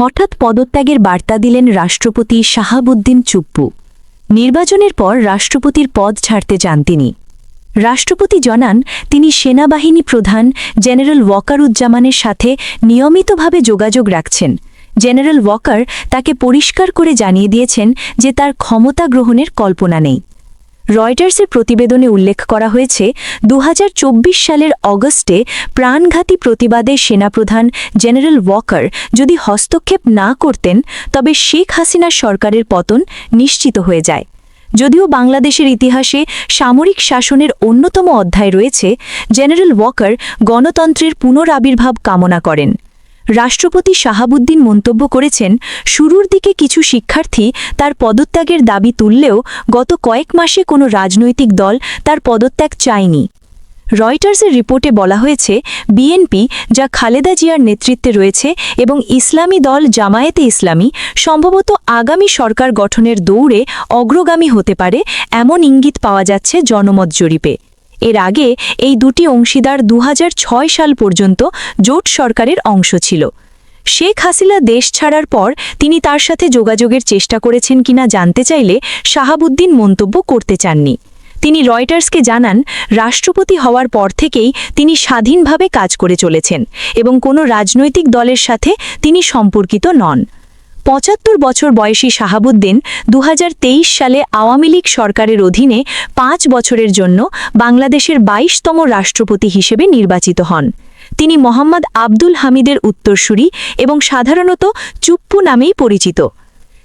হঠাৎ পদত্যাগের বার্তা দিলেন রাষ্ট্রপতি শাহাবুদ্দিন চুপ্পু। নির্বাচনের পর রাষ্ট্রপতির পদ ছাড়তে চান তিনি। রাষ্ট্রপতি জানান, তিনি সেনাবাহিনী প্রধান জেনারেল ওয়াকারুজ্জামানের সাথে নিয়মিতভাবে যোগাযোগ রাখছেন। জেনারেল ওয়াকার তাকে পরিষ্কার করে জানিয়ে দিয়েছেন যে তার ক্ষমতা গ্রহণের কল্পনা নেই। রয়টার্সের প্রতিবেদনে উল্লেখ করা হয়েছে দু হাজার চব্বিশ সালের অগস্টে প্রাণঘাতী প্রতিবাদে সেনাপ্রধান জেনারেল ওয়াকার যদি হস্তক্ষেপ না করতেন, তবে শেখ হাসিনার সরকারের পতন নিশ্চিত হয়ে যায়। যদিও বাংলাদেশের ইতিহাসে সামরিক শাসনের অন্যতম অধ্যায় রয়েছে, জেনারেল ওয়াকার গণতন্ত্রের পুনরাবির্ভাব কামনা করেন। রাষ্ট্রপতি শাহাবুদ্দিন মন্তব্য করেছেন, শুরুর দিকে কিছু শিক্ষার্থী তার পদত্যাগের দাবি তুললেও গত কয়েক মাসে কোনো রাজনৈতিক দল তার পদত্যাগ চায়নি। রয়টার্সের রিপোর্টে বলা হয়েছে, বিএনপি, যা খালেদা জিয়ার নেতৃত্বে রয়েছে এবং ইসলামী দল জামায়াতে ইসলামী, সম্ভবত আগামী সরকার গঠনের দৌড়ে অগ্রগামী হতে পারে, এমন ইঙ্গিত পাওয়া যাচ্ছে জনমত জরিপে। এর আগে এই দুটি অংশীদার দু হাজার ছয় সাল পর্যন্ত জোট সরকারের অংশ ছিল। শেখ হাসিনা দেশ ছাড়ার পর তিনি তার সাথে যোগাযোগের চেষ্টা করেছেন কিনা জানতে চাইলে শাহাবুদ্দিন মন্তব্য করতে চাননি। তিনি রয়টার্সকে জানান, রাষ্ট্রপতি হওয়ার পর থেকেই তিনি স্বাধীনভাবে কাজ করে চলেছেন এবং কোনো রাজনৈতিক দলের সাথে তিনি সম্পর্কিত নন। পঁচাত্তর বছর বয়সী শাহাবুদ্দিন দু হাজার তেইশ সালে আওয়ামী লীগ সরকারের অধীনে পাঁচ বছরের জন্য বাংলাদেশের বাইশতম রাষ্ট্রপতি হিসেবে নির্বাচিত হন। তিনি মোহাম্মদ আব্দুল হামিদের উত্তরসূরি এবং সাধারণত চুপ্পু নামেই পরিচিত।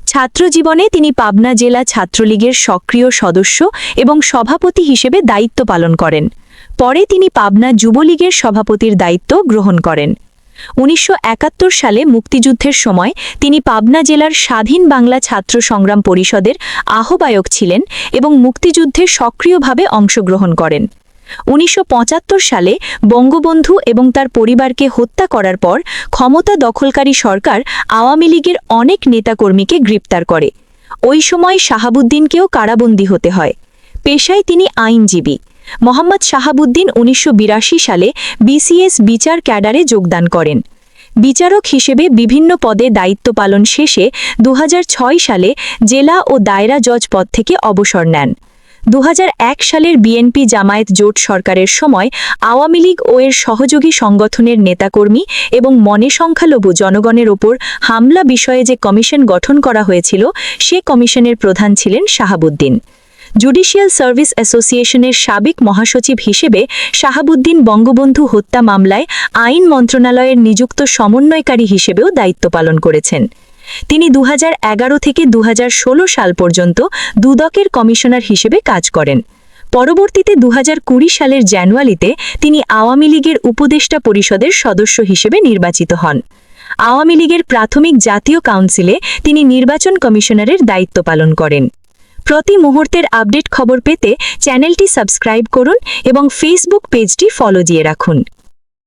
ছাত্রজীবনে তিনি পাবনা জেলা ছাত্রলীগের সক্রিয় সদস্য এবং সভাপতি হিসেবে দায়িত্ব পালন করেন। পরে তিনি পাবনা যুবলীগের সভাপতির দায়িত্ব গ্রহণ করেন। উনিশশো একাত্তর সালে মুক্তিযুদ্ধের সময় তিনি পাবনা জেলার স্বাধীন বাংলা ছাত্র সংগ্রাম পরিষদের আহ্বায়ক ছিলেন এবং মুক্তিযুদ্ধে সক্রিয়ভাবে অংশগ্রহণ করেন। উনিশশো পঁচাত্তর সালে বঙ্গবন্ধু এবং তার পরিবারকে হত্যা করার পর ক্ষমতা দখলকারী সরকার আওয়ামী লীগের অনেক নেতাকর্মীকে গ্রেপ্তার করে। ওই সময় শাহাবুদ্দিনকেও কারাবন্দী হতে হয়। পেশায় তিনি আইনজীবী। মোহাম্মদ শাহাবুদ্দিন উনিশশো বিরাশি সালে বিসিএস বিচার ক্যাডারে যোগদান করেন। বিচারক হিসেবে বিভিন্ন পদে দায়িত্ব পালন শেষে দু হাজার ছয় সালে জেলা ও দায়রা জজ পদ থেকে অবসর নেন। দু হাজার এক সালের বিএনপি জামায়াত জোট সরকারের সময় আওয়ামী লীগ ও এর সহযোগী সংগঠনের নেতাকর্মী এবং মনে সংখ্যালঘু জনগণের ওপর হামলা বিষয়ে যে কমিশন গঠন করা হয়েছিল, সে কমিশনের প্রধান ছিলেন শাহাবুদ্দিন। জুডিশিয়াল সার্ভিস অ্যাসোসিয়েশনের সাবেক মহাসচিব হিসেবে শাহাবুদ্দিন বঙ্গবন্ধু হত্যা মামলায় আইন মন্ত্রণালয়ের নিযুক্ত সমন্বয়কারী হিসেবেও দায়িত্ব পালন করেছেন। তিনি দু হাজার এগারো থেকে দুহাজার ষোলো সাল পর্যন্ত দুদকের কমিশনার হিসেবে কাজ করেন। পরবর্তীতে দু হাজার কুড়ি সালের জানুয়ারিতে তিনি আওয়ামী লীগের উপদেষ্টা পরিষদের সদস্য হিসেবে নির্বাচিত হন। আওয়ামী লীগের প্রাথমিক জাতীয় কাউন্সিলে তিনি নির্বাচন কমিশনারের দায়িত্ব পালন করেন। প্রতি মুহূর্তের আপডেট খবর পেতে চ্যানেলটি সাবস্ক্রাইব করুন এবং ফেসবুক পেজটি ফলো দিয়ে রাখুন।